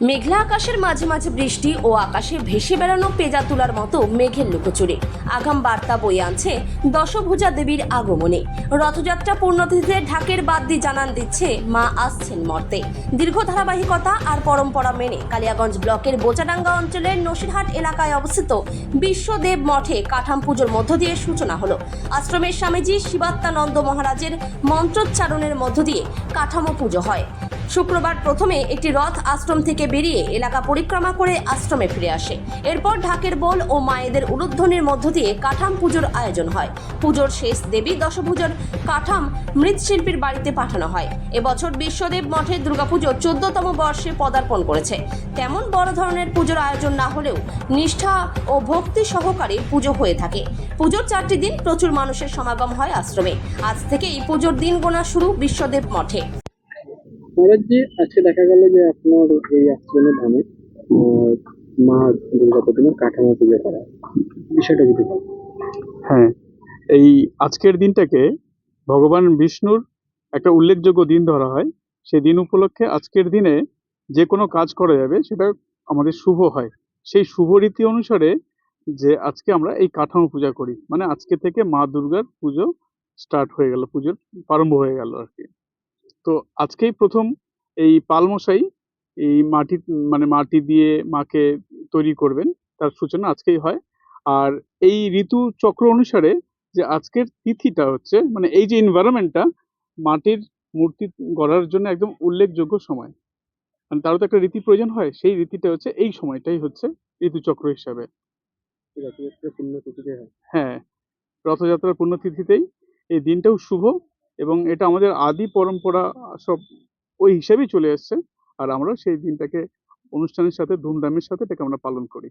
মেঘলা আকাশের মাঝে মাঝে বৃষ্টি ও আকাশে ভেসে বেড়ানো পেজা তুলার মতো মেঘের লুকোচুরি। আগাম বার্তা বই আনছে দশভুজা দেবীর আগমনে। রথযাত্রা পূর্ণতিথিতে ঢাকের বাদ বাদ্যি জানান দিচ্ছে মা আসছেন মর্তে। দীর্ঘ ধারাবাহিকতা আর পরম্পরা মেনে কালিয়াগঞ্জ ব্লকের বোচাডাঙ্গা অঞ্চলের নসিরহাট এলাকায় অবস্থিত বিশ্বদেব মঠে কাঠাম পুজোর মধ্য দিয়ে সূচনা হলো। আশ্রমের স্বামীজি শিবাত্মানন্দ মহারাজের মন্ত্রোচ্চারণের মধ্য দিয়ে কাঠামো পুজো হয়। শুক্রবার প্রথমে একটি রথ আশ্রম থেকে বেরিয়ে এলাকা পরিক্রমা করে আশ্রমে ফিরে আসে। এরপর ঢাকের বোল ও মায়েদের উলুধ্বনির মধ্য দিয়ে কাঠাম পুজোর আয়োজন হয়। পুজোর শেষ দেবী দশভুজোর কাঠাম মৃৎশিল্পীর বাড়িতে পাঠানো হয়। এবছর বিশ্বদেব মঠের দুর্গাপুজো চোদ্দতম বর্ষে পদার্পণ করেছে। তেমন বড় ধরনের পুজোর আয়োজন না হলেও নিষ্ঠা ও ভক্তি সহকারে পুজো হয়ে থাকে। পুজোর চারটি দিন প্রচুর মানুষের সমাগম হয় আশ্রমে। আজ থেকে এই পুজোর দিন গোনা শুরু বিশ্বদেব মঠে। মহারাজজি আজকে দেখা গেল যে আপনার এই আশ্রমে ধামে মা দুর্গা প্রতিমার কাঠামো পুজো করা, বিষয়টা যদি হ্যাঁ এই আজকের দিনটাকে ভগবান বিষ্ণুর একটা উল্লেখযোগ্য দিন ধরা হয়। সেই দিন উপলক্ষে আজকের দিনে যে কোনো কাজ করা যাবে, সেটা আমাদের শুভ হয়। সেই শুভ রীতি অনুসারে যে আজকে আমরা এই কাঠামো পূজা করি। মানে আজকে থেকে মা দুর্গার পুজো স্টার্ট হয়ে গেল, পুজোর প্রারম্ভ হয়ে গেল আর কি। তো আজকেই প্রথম এই পালমশাই এই মাটি মানে মাটি দিয়ে মাকে তৈরি করবেন তার সূচনা আজকেই হয়। আর এই ঋতু চক্র অনুসারে যে আজকের তিথিটা হচ্ছে মানে এই যে এনভায়রনমেন্টটা মাটির মূর্তি গড়ার জন্য একদম উল্লেখযোগ্য সময়। মানে তারও তো একটা রীতি প্রয়োজন হয় সেই রীতিটা হচ্ছে এই সময়টাই হচ্ছে ঋতুচক্র হিসাবে। হয়। হ্যাঁ রথযাত্রার পুণ্যতিথিতেই এই দিনটাও শুভ। এবং এটা আমাদের আদি পরম্পরা সব ওই হিসাবেই চলে এসছে। আর আমরা সেই দিনটাকে অনুষ্ঠানের সাথে, ধুমধামের সাথে এটাকে আমরা পালন করি।